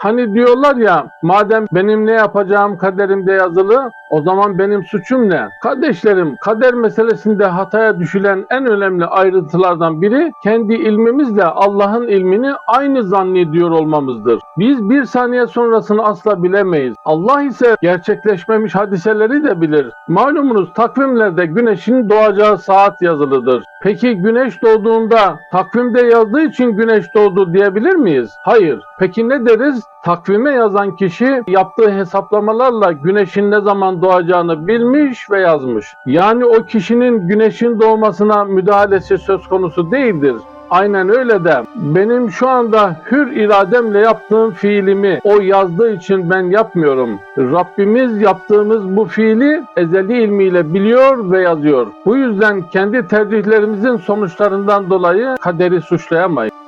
Hani diyorlar ya madem benim ne yapacağım kaderimde yazılı o zaman benim suçum ne? Kardeşlerim kader meselesinde hataya düşülen en önemli ayrıntılardan biri kendi ilmimizle Allah'ın ilmini aynı zannediyor olmamızdır. Biz bir saniye sonrasını asla bilemeyiz. Allah ise gerçekleşmemiş hadiseleri de bilir. Malumunuz takvimlerde güneşin doğacağı saat yazılıdır. Peki güneş doğduğunda takvimde yazdığı için güneş doğdu diyebilir miyiz? Hayır. Peki ne deriz? Takvime yazan kişi yaptığı hesaplamalarla güneşin ne zaman doğacağını bilmiş ve yazmış. Yani o kişinin güneşin doğmasına müdahalesi söz konusu değildir. Aynen öyle de benim şu anda hür irademle yaptığım fiilimi o yazdığı için ben yapmıyorum. Rabbimiz yaptığımız bu fiili ezeli ilmiyle biliyor ve yazıyor. Bu yüzden kendi tercihlerimizin sonuçlarından dolayı kaderi suçlayamayız.